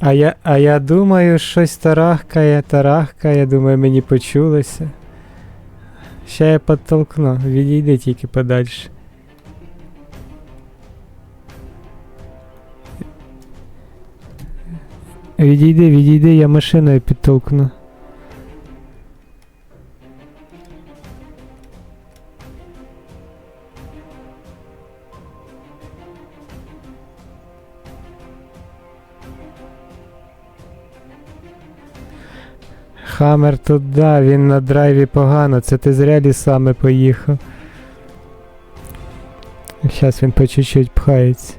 А я, а я думаю, щось тарахкає, тарахкає, думаю, мені почулося. Ще я підтолкну, відійди тільки подальше. Відійди, відійди, я машиною підтолкну. Хаммер тут да, він на драйві погано, це ти зря лісами поїхав. Зараз він по чуть-чуть пхається.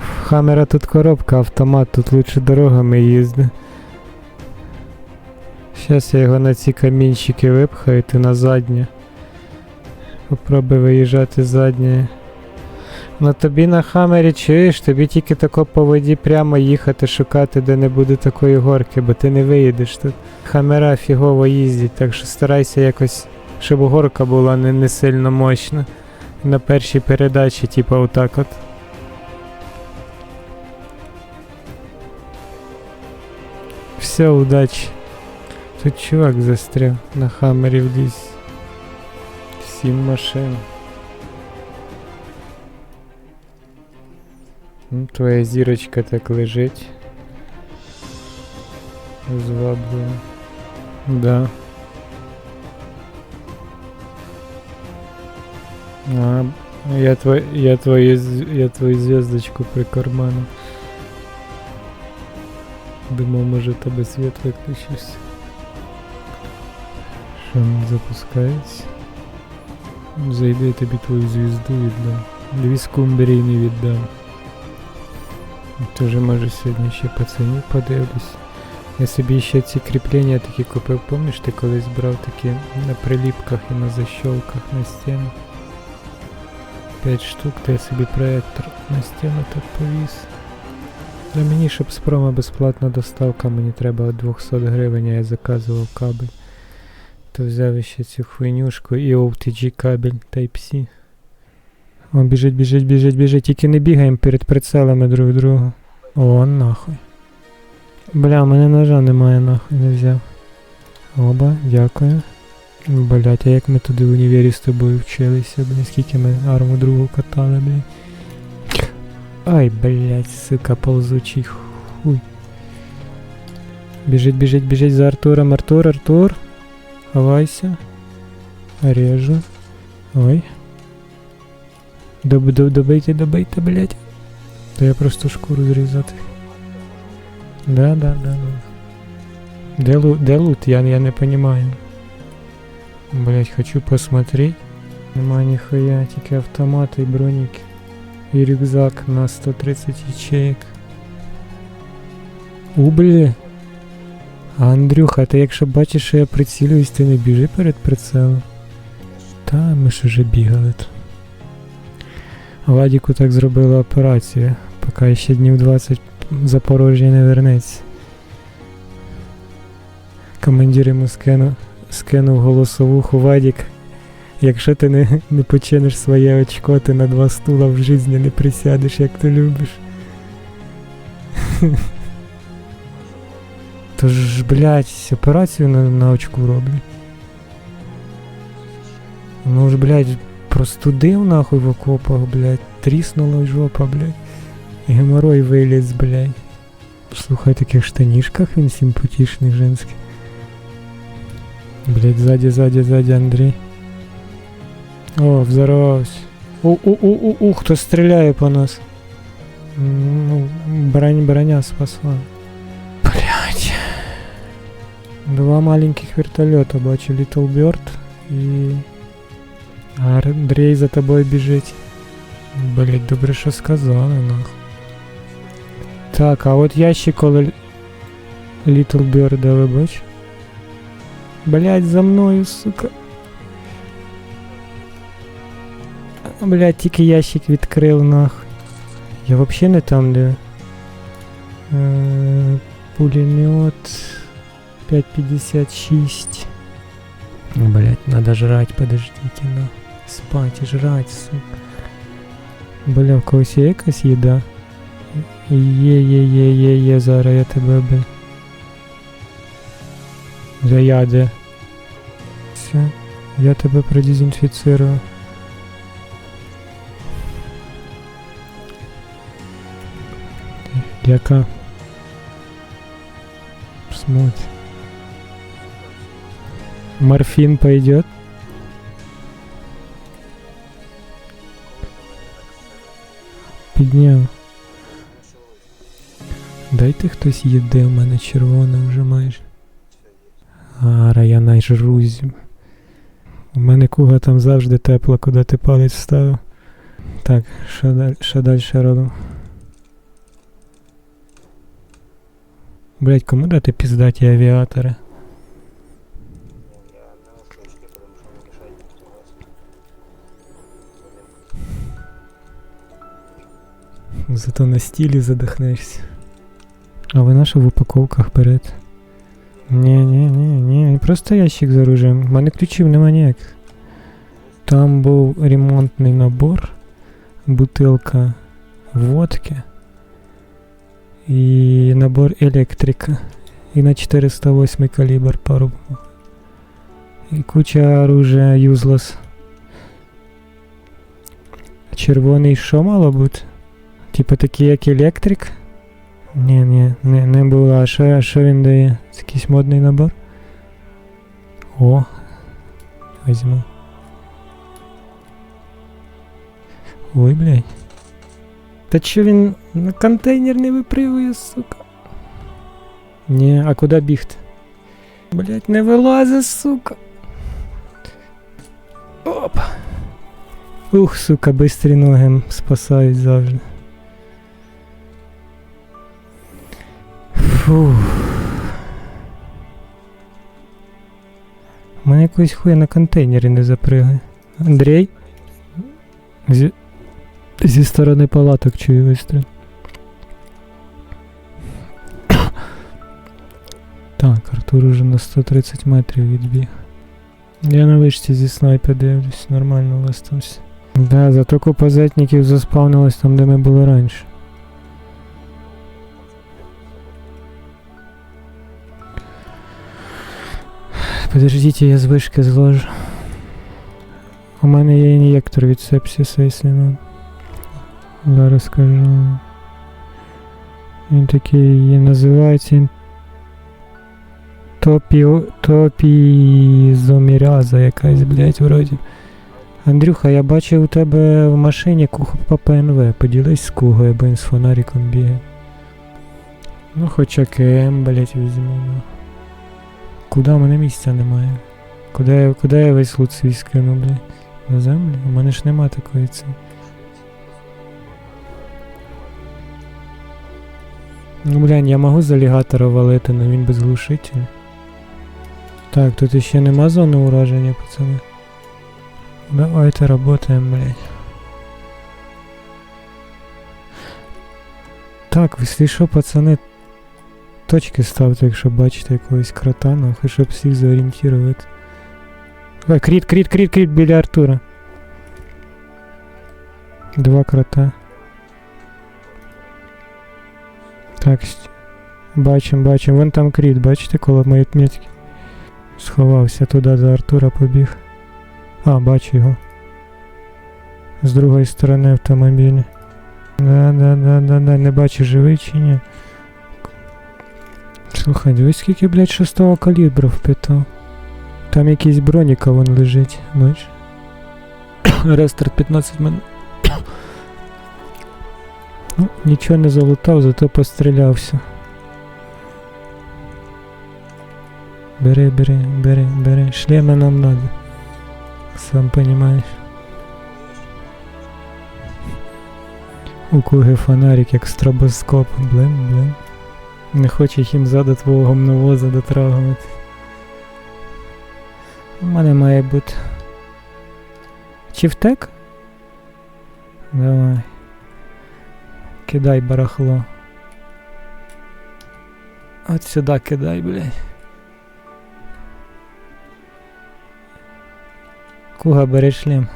В Хаммера тут коробка, автомат, тут лучше дорогами їздить. Зараз я його на ці камінчики випхаю, ти на заднє. Попробуй виїжджати заднє. Ну тобі на хамері чуєш, тобі тільки тако по воді прямо їхати, шукати, де не буде такої горки, бо ти не виїдеш тут. Хамера фігово їздять, так що старайся якось, щоб горка була не, не сильно мощна. На першій передачі, типу, отак от. Все, удачі. Тут чувак застряв на хамері в лісі. Сім машин. Ну, твоя зірочка так лежить. Зваблена. Да. А, я, твой, я, твою, з- я твою звездочку прикарманив. Думав, може тебе світ виключився. Що не запускається? Зайди, я тобі твою звізду віддам. Дві скумбрії не віддам. Тоже може сьогодні ще пацанів подивлюсь. Я собі ще ці кріплення такі купив, помніш, ти колись брав такі на приліпках і на защолках на стіну. 5 штук, то я собі проектор на стіну так повіс. Для мені, щоб з безплатна доставка, мені треба 200 гривень, а я заказував кабель. То взяв ще цю хуйнюшку і OTG кабель Type-C. О, біжить, біжить, біжить, біжить. Тільки не бігаємо перед прицелами друг друга. О, нахуй. Бля, у мене ножа немає, нахуй не взяв. Оба, дякую. Блять, а як ми туди в універі з тобою вчилися, бля, скільки ми арму другу катали, бля. Ай, блять, сука, ползучий хуй. Біжить, біжить, біжить за Артуром. Артур, Артур. Ховайся. Режу. Ой. Доб, доб, добийте, добийте, блять. То я просто шкуру зрізати. Да, да, да, да. Де лут, де лут? Я, я не понимаю. Блять, хочу посмотреть. Нема ніхуя, тільки автомати і броніки. І рюкзак на 130 ячеек. У, бля. Андрюха, ти якщо бачиш, що я прицілююсь, ти не біжи перед прицелом. Та ми ж уже бігали тут. Вадіку так зробила операцію, поки ще днів 20 Запорожжя не вернеться. Командир йому скинув, скинув голосовуху Вадік. Якщо ти не, не починиш своє очко, ти на два стула в житті не присядеш, як ти любиш. Тож, блядь, операцію на, на очку роблять. Ну ж, блядь, простудив нахуй в окопах, блядь, тріснула жопа, блядь. І геморой виліз, блядь. Слухай, в таких штанішках він симпатичний женський. Блядь, сзади, сзади, сзади, Андрій. О, взорвався. У, у, у, у, у, хто стріляє по нас. М, Ну, бронь, броня спасла. Блядь. Два маленьких вертольота бачу, Little Bird і... А Андрій за тобою біжить. Блять, добре, що сказали, нахуй. Так, а от ящик коли Little Bird, ви бач? Блять, за мною, сука. Блять, тільки ящик відкрив, нахуй. Я вообще не там, де. Е, пулемет 5.56. Блять, надо жрать, подождите, нахуй. Спать і жрать, сука. Бля, в когось є якась їда? Є, є, є, є, є, зараз я тебе би. Заяде. Все, я тебе продезінфіцирую. Яка? Смотри. Морфин пойдет? Підняв. Дайте хтось їде, у мене червона вже майже. Ара, я найжрусь. У мене куга там завжди тепла, куди ти палець вставив. Так, що далі, що далі робимо? Блять, кому дати піздаті авіатори? Зато на стілі задихнешся. А ви на що в упаковках берете? Ні, ні, ні, ні, просто ящик з оружием. У мене ключів нема ніяких. Там був ремонтний набор, бутилка водки і набор електрика. І на 408 калібр пару. І куча оружия useless. Червоний що мало бути? Типа такий як електрик? Ні, ні, не, не було. А що, а що він дає? Це якийсь модний набор? О, візьму. Ой, блядь. Та що він на контейнер не випривує, сука? Ні, а куди бігти? Блять, не вилазить, сука. Опа. Ух, сука, бистрі ноги спасають завжди. Фух. У мене якось хуя на контейнері не запригає. Андрій? Зі, зі сторони палаток чую вистріл. Так, Артур уже на 130 метрів відбіг. Я на вишці зі снайпа дивлюсь, нормально у. Да, зато купа зетників заспавнилось там, де ми були раніше. Подождите, я з вишки зложу. У мене є ін'єктор від сепсиса, якщо надо. Зараз скажу. Він такий називається Топі... Топізоміряза якась, блять, вроді. Андрюха, я бачив у тебе в машині по ПНВ. Поділись з кугою, бо він з фонариком бігає. Ну хоча КМ, блять, візьму. Куда у мене місця немає? Куди я, куди я весь лут свій скину, блядь? На землю? У мене ж нема такої ці. Ну, блядь, я можу з алігатора валити, але він без глушителя. Так, тут іще нема зони ураження, пацани. Давайте работаем, блядь. Так, якщо що, пацани, точки ставте, якщо бачите якогось крота, нахуй, щоб всіх зорієнтувати. Кріт, кріт, кріт, кріт біля Артура. Два крота. Так, ст- бачим, бачим. Вон там кріт, бачите, коло моєї метки. Сховався туди до Артура побіг. А, бачу його. З другої сторони автомобіля. Да, да, да, да, да, не бачу живий чи ні. Слухай, дивись, скільки, блядь, шостого калібру впитав. Там якийсь броніка вон лежить, бач. Рестарт 15 мен. ну, нічого не залутав, зато пострілявся. Бери, бери, бери, бери. Шлема нам надо. Сам понимаешь. У куги фонарик як стробоскоп. Блин, блин. Не хоче їм зада твого гомновоза дотрагувати. У мене має бути. Чи втек? Давай. Кидай барахло. От сюди кидай, блядь. Куга бери шлем.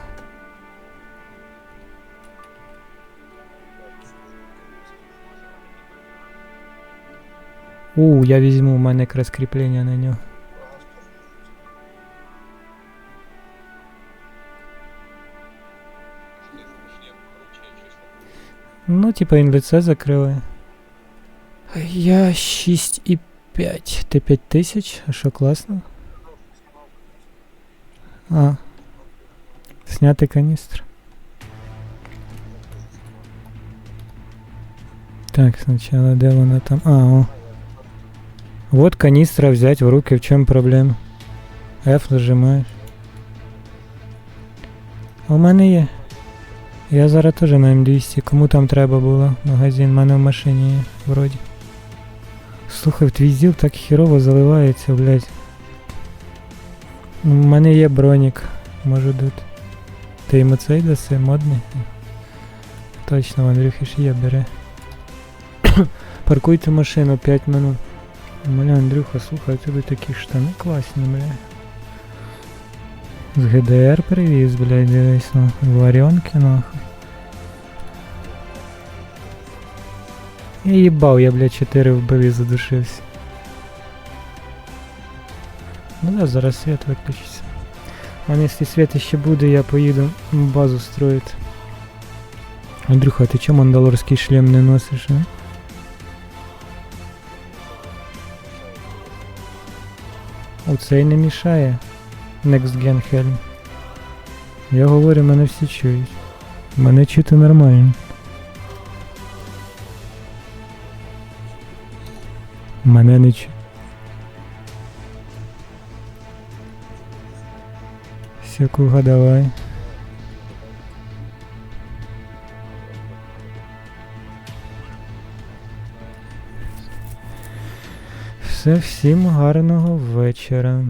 У, я візьму, у мене якраз кріплення на нього. Ну, типа він лице закрили. Я 6,5. Ти 5 тисяч? А що класно? А. Сняти каністр. Так, сначала де вона там? А, о. Вот канистра взять в руки, в чем проблема? F нажимаєш. У мене є. Я зараз теж на М200. Кому там треба було? Магазин, в мене в машині є, вроді. Слухай, твій зіл так хірово заливається, блядь. У мене є бронік, можу дати. Ти йому цей даси, модний? Точно, в Андрюхи ж є, бери. Паркуйте машину 5 минут. Бля, Андрюха, слухай, у тебе такі штани класні, бля. З ГДР привіз, блядь, дивись, ну, варіонки, нахуй. Я їбав, я, блядь, 4 вбив і задушився. Ну да, зараз світ виключиться. А якщо світ ще буде, я поїду базу строїти. Андрюха, ти чому мандалорський шлем не носиш, а? Оцей не мішає. Next Gen. Я говорю, мене всі чують. Мене чути нормально. Мене не чу. Секуга, давай. Все, всім гарного вечора.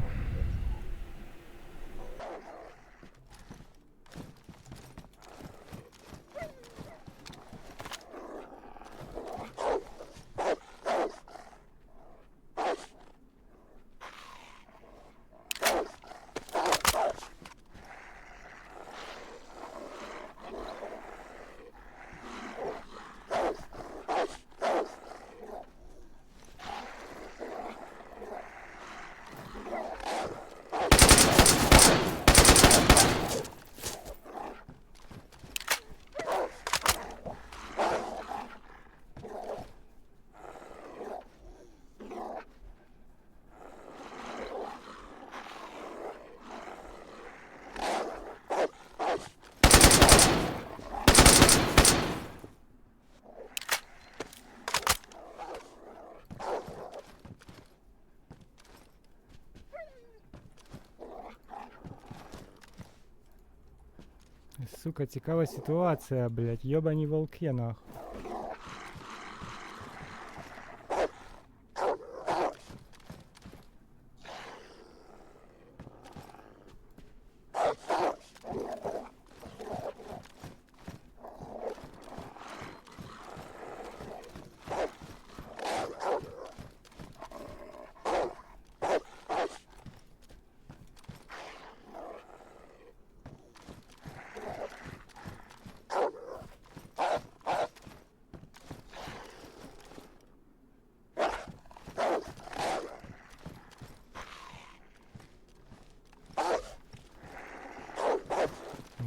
Сука, цікава ситуація, блядь. Йобані волки, нахуй.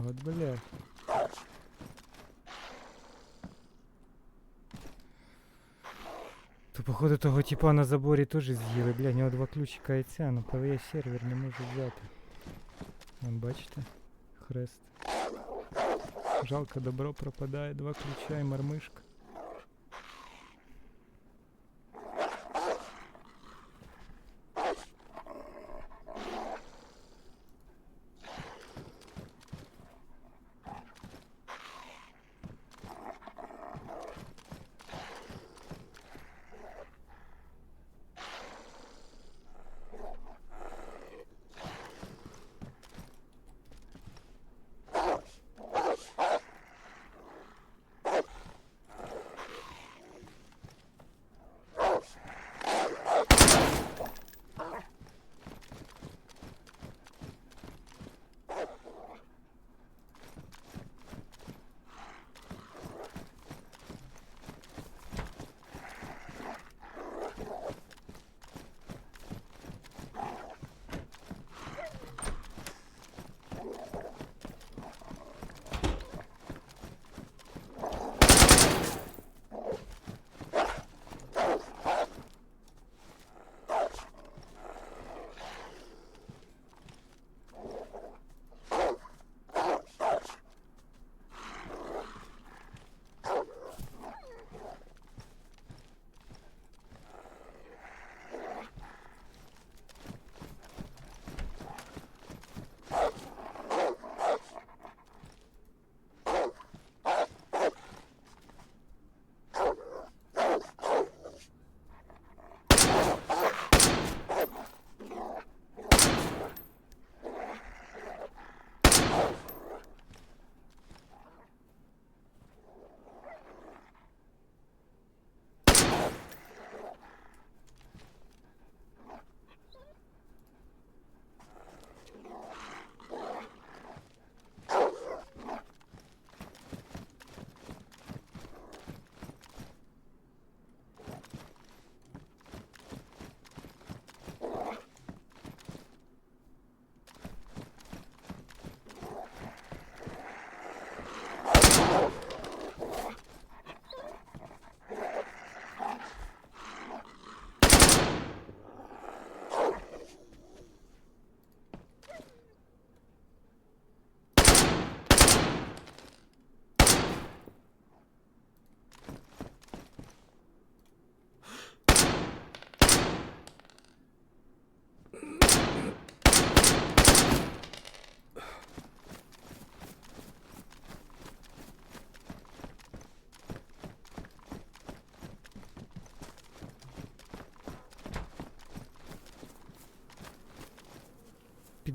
Вот, блядь. То походу того типа на заборі теж з'їли, бля, у нього два ключика і ця, ну ПВЕ сервер не можу взяти. Вон бачите? Хрест. Жалко, добро пропадає, два ключа і мармишка.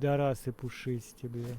Підараси пушисті, бля.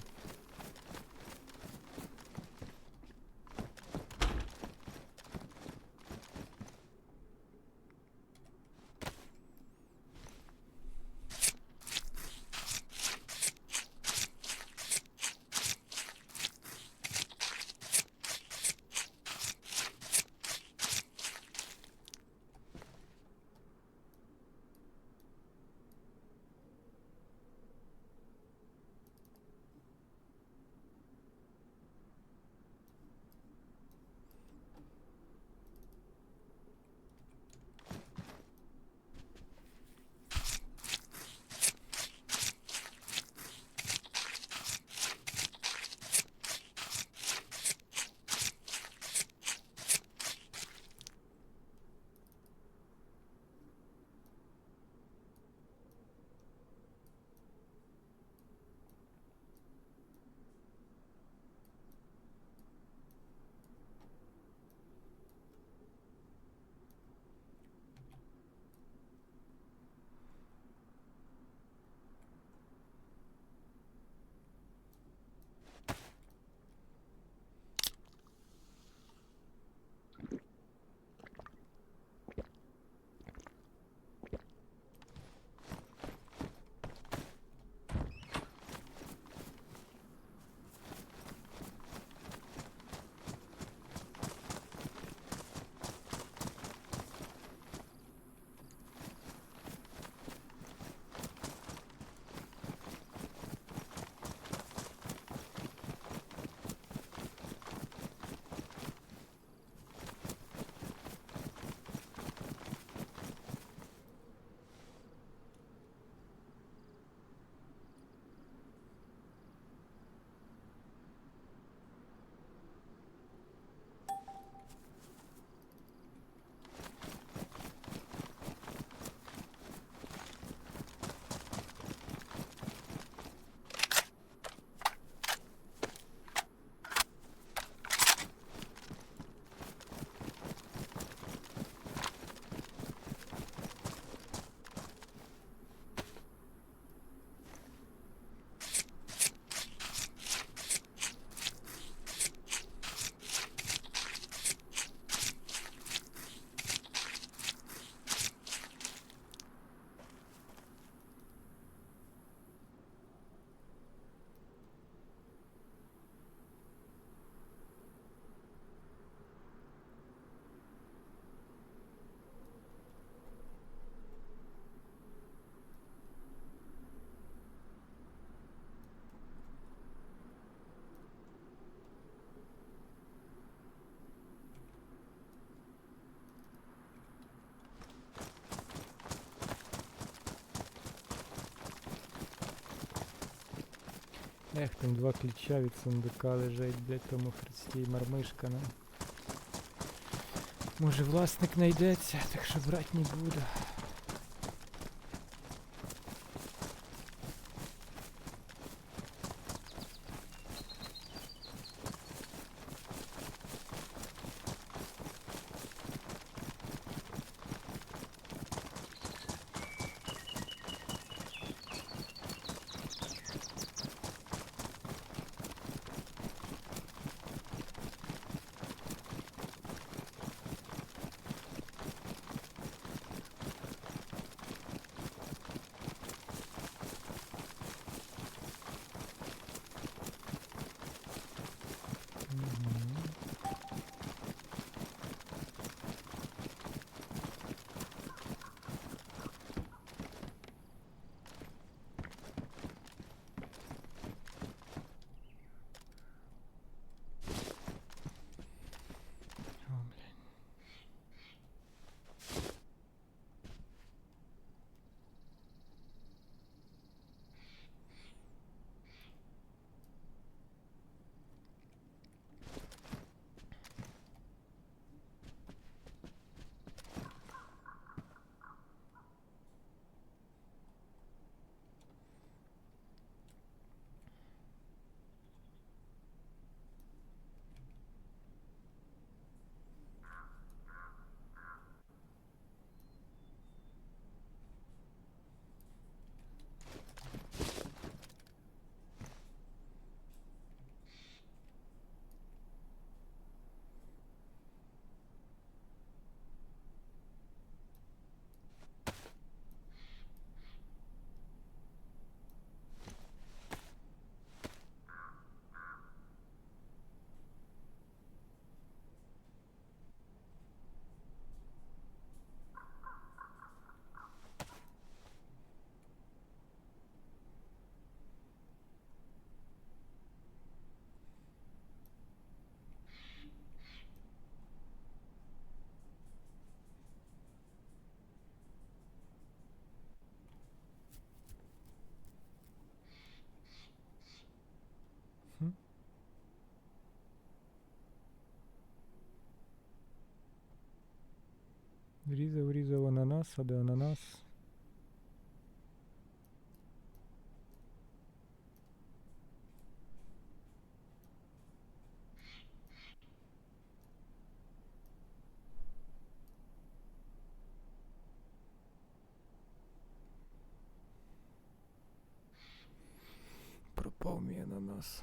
Ех, там два ключа від сундука лежать, блядь, тому хресті і мармишка нам. Може власник знайдеться, так що брати не буду. різав ананас, а де ананас? Пропав мій ананас.